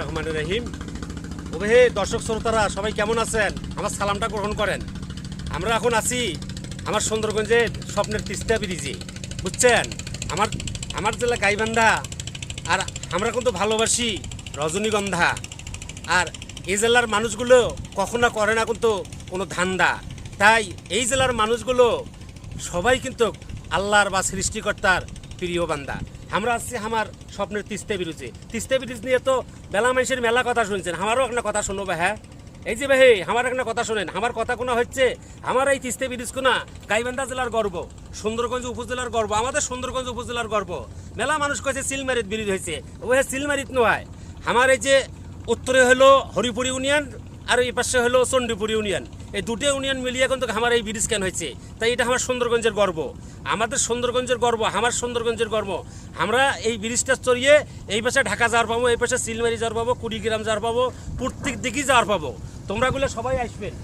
রহমান রহিম। ওবে হে দর্শক শ্রোতারা, সবাই কেমন আছেন? আমার সালামটা গ্রহণ করেন। আমরা এখন আছি আমার সুন্দরগঞ্জের স্বপ্নের তিস্তা ব্রিজে, বুঝছেন? আমার আমার জেলা গাইবান্ধা, আর আমরা কিন্তু ভালোবাসি রজনীগন্ধা। আর এই জেলার মানুষগুলো কখনো করে না কিন্তু কোনো ধান্দা। তাই এই জেলার মানুষগুলো সবাই কিন্তু আল্লাহর বা সৃষ্টিকর্তার প্রিয় বান্দা। আমরা আসছি আমার স্বপ্নের তিস্তে ব্রিজে। তিস্তা ব্রিজ নিয়ে তো মেলা মানুষের মেলা কথা শুনছেন। আমারও একটা কথা শুনো শুনব হ্যাঁ? এই যে ভাই, আমার একটা কথা শোনেন। আমার কথা কোনো হচ্ছে, আমার এই তিস্তে কোনা গাইবান্ধা জেলার গর্ব, সুন্দরগঞ্জ উপজেলার গর্ব, আমাদের সুন্দরগঞ্জ উপজেলার গর্ব। মেলা মানুষ কয়েছে সিলমারিত ব্রিজ হয়েছে। ওহে সিলমারিত নয়। আমার এই যে উত্তরে হলো হরিপুর ইউনিয়ন, আর এই পাশে হলো চণ্ডীপুর ইউনিয়ন। এই দুটো ইউনিয়ন মিলিয়ে কিন্তু আমার এই ব্রিজ কেন হয়েছে। তাই এটা আমার সুন্দরগঞ্জের গর্ব। আমাদের সুন্দরগঞ্জের গর্ব, আমার সুন্দরগঞ্জের গর্ব। আমরা এই ব্রিজটা চড়িয়ে এই পাশে ঢাকা যাওয়ার পাবো, এই পাশে সিলমারি যাওয়ার পাবো, কুড়িগ্রাম যাওয়ার পাবো, প্রত্যেক দিকেই যাওয়ার পাবো। তোমরাগুলো সবাই আসবেন।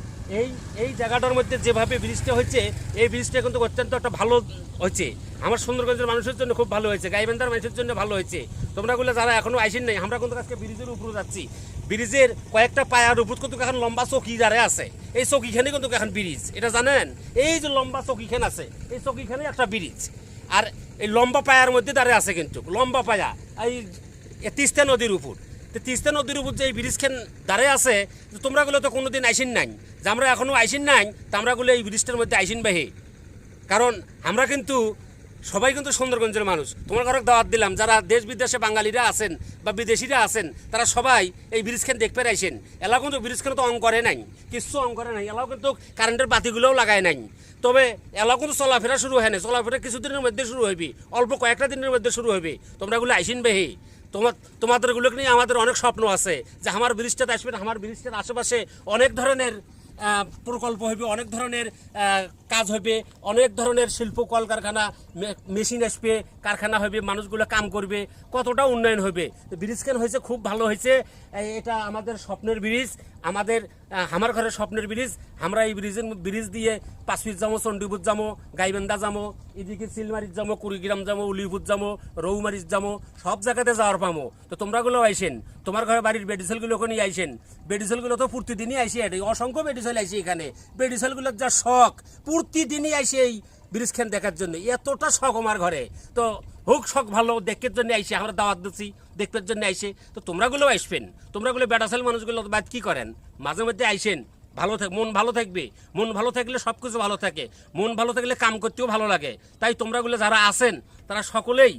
এই এই জায়গাটার মধ্যে যেভাবে ব্রিজটা হচ্ছে এই ব্রিজটা কিন্তু অত্যন্ত একটা ভালো হচ্ছে আমার সুন্দরগঞ্জের মানুষের জন্য খুব ভালো হয়েছে, গাইবান্ধার মানুষের জন্য ভালো হয়েছে। তোমরাগুলো যারা এখনও আইসেন নাই, আমরা কিন্তু আজকে ব্রিজের উপরে যাচ্ছি। ব্রিজের কয়েকটা পায়ার উপর কিন্তু এখন লম্বা চকি যারে আছে। এই চকিখানে কিন্তু এখন ব্রিজ। এটা জানেন? এই যে লম্বা চকিখান আছে, এই চকিখানে একটা ব্রিজ। আর এই লম্বা পায়ার মধ্যে দাঁড়িয়ে আছে কিন্তু, লম্বা পায়া। এই তিস্তা নদীর উপর। তো তিস্তা নদীর উপর যে এই ব্রিজখান দাঁড়িয়ে আছে তোমরাগুলো তো কোনোদিন আইসেন নাই। যে আমরা এখনও আইসেন নাই, তো আমরাগুলো এই ব্রিজটার মধ্যে আইসেন বাহে। কারণ আমরা কিন্তু সবাই কিন্তু সুন্দরগঞ্জের মানুষ। তোমার ঘরে দাওয়াত দিলাম, যারা দেশ বিদেশে বাঙালিরা আছেন বা বিদেশিরা আছেন, তারা সবাই এই ব্রিজখান দেখতে আইসেন এলাও কিন্তু ব্রিজখান তো অং করে নাই কিছু অং করে নাই, এলাও কিন্তু কারেন্টের বাতিগুলোও লাগায় নাই। তবে এলাও কিন্তু চলাফেরা শুরু হয় না চলাফেরা কিছুদিনের মধ্যে শুরু হইবি, অল্প কয়েকটা দিনের মধ্যে শুরু হইবে। তোমরা এগুলো আইসেন বেহি। তোমার তোমাদেরগুলোকে নিয়ে আমাদের অনেক স্বপ্ন আছে যে আমার ব্রিজটাতে আসবেন, আমার ব্রিজটার আশেপাশে অনেক ধরনের প্রকল্প হবে অনেক ধরনের কাজ হবে অনেক ধরনের শিল্প কলকারখানা মেশিন আসবে, কারখানা হবে মানুষগুলো কাম করবে, কতটা উন্নয়ন হবে ব্রিজ কেন হয়েছে, খুব ভালো হয়েছে। এটা আমাদের স্বপ্নের ব্রিজ আমাদের আমার ঘরে স্বপ্নের ব্রিজ, আমরা এই ব্রিজের ব্রিজ দিয়ে পাঁচপিত যাব চণ্ডীপুর যাব গাইবান্ধা যাব এদিকে চিলমারিত যাব কুড়িগ্রাম যাব উলিপুর যাব রৌমারিত যাব সব জায়গাতে যাওয়ার পামো। তো তোমরাগুলো আইসেন। তোমার ঘরে বাড়ির বেডিসেলগুলো ওখানে আইসেন। বেডিসেলগুলো তো প্রতিদিনই আইসি অসংখ্য বেডিসেল আইসি এখানে। বেডিসেলগুলোর যা শখ, প্রতিদিনই আইসি এই ব্রিজ খান দেখার জন্য। এতটা শখ আমার ঘরে। তো হোক শখ ভালো দেখের জন্য আইসে, আমরা দাওয়াত দিচ্ছি দেখতে জন্য আইসে। তো তোমরাগুলো আসবেন। তোমরাগুলো বেটাসেল মানুষগুলো বাদ কি করেন? মাঝে মধ্যে আইসেন। ভালো থাক, মন ভালো থাকবে। মন ভালো থাকলে সব কিছু ভালো থাকে। মন ভালো থাকলে কাম করতেও ভালো লাগে। তাই তোমরাগুলো যারা আছেন, তারা সকলেই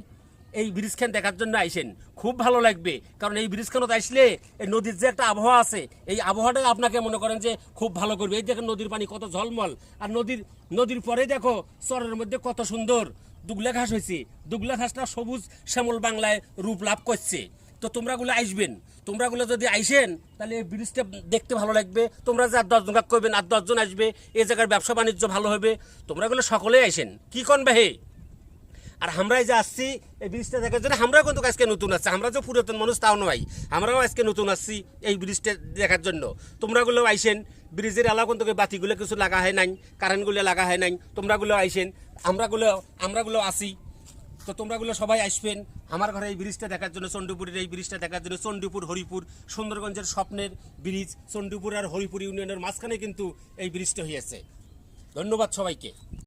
এই ব্রিজখান দেখার জন্য আইসেন। খুব ভালো লাগবে। কারণ এই ব্রিজখানত আসলে এই নদীর যে একটা আবহাওয়া আছে, এই আবহাওয়াটা আপনাকে মনে করেন যে খুব ভালো করবে। এই দেখেন নদীর পানি কত ঝলমল। আর নদীর নদীর পরে দেখো চরের মধ্যে কত সুন্দর দুগলা ঘাস হয়েছে। দুগলা ঘাসটা সবুজ শ্যামল বাংলায় রূপ লাভ করছে। তো তোমরাগুলো আসবেন। তোমরাগুলো যদি আইসেন, তাহলে এই ব্রিজটা দেখতে ভালো লাগবে। তোমরা যে আট দশজন কাজ করবেন, আট দশজন আসবে। এই জায়গার ব্যবসা বাণিজ্য ভালো হবে। তোমরাগুলো সকলেই আইসেন। কি কনবে হে? আর আমরা যে আসছি, এই ব্রিজটা দেখার জন্য আমরাও কিন্তু আজকে নতুন আসছি আমরা যে পুরাতন মানুষ, তাও নয়। আমরাও আজকে নতুন আসছি এই ব্রিজটা দেখার জন্য। তোমরাগুলো আইসেন, ব্রিজের এলাকা কিন্তু বাতিগুলো কিছু লাগা হয় নাই, কারেন্টগুলো লাগা হয় নাই তোমরাগুলো আইসেন আমরাগুলো আমরাগুলো আসি। তো তোমরাগুলো সবাই আসবেন। আমার ঘরে এই ব্রিজটা দেখার জন্য, চণ্ডীপুরের এই ব্রিজটা দেখার জন্য, চণ্ডীপুর, হরিপুর, সুন্দরগঞ্জের স্বপ্নের ব্রিজ, চণ্ডীপুর আর হরিপুর ইউনিয়নের মাঝখানে কিন্তু এই ব্রিজটা হয়েছে ধন্যবাদ সবাইকে।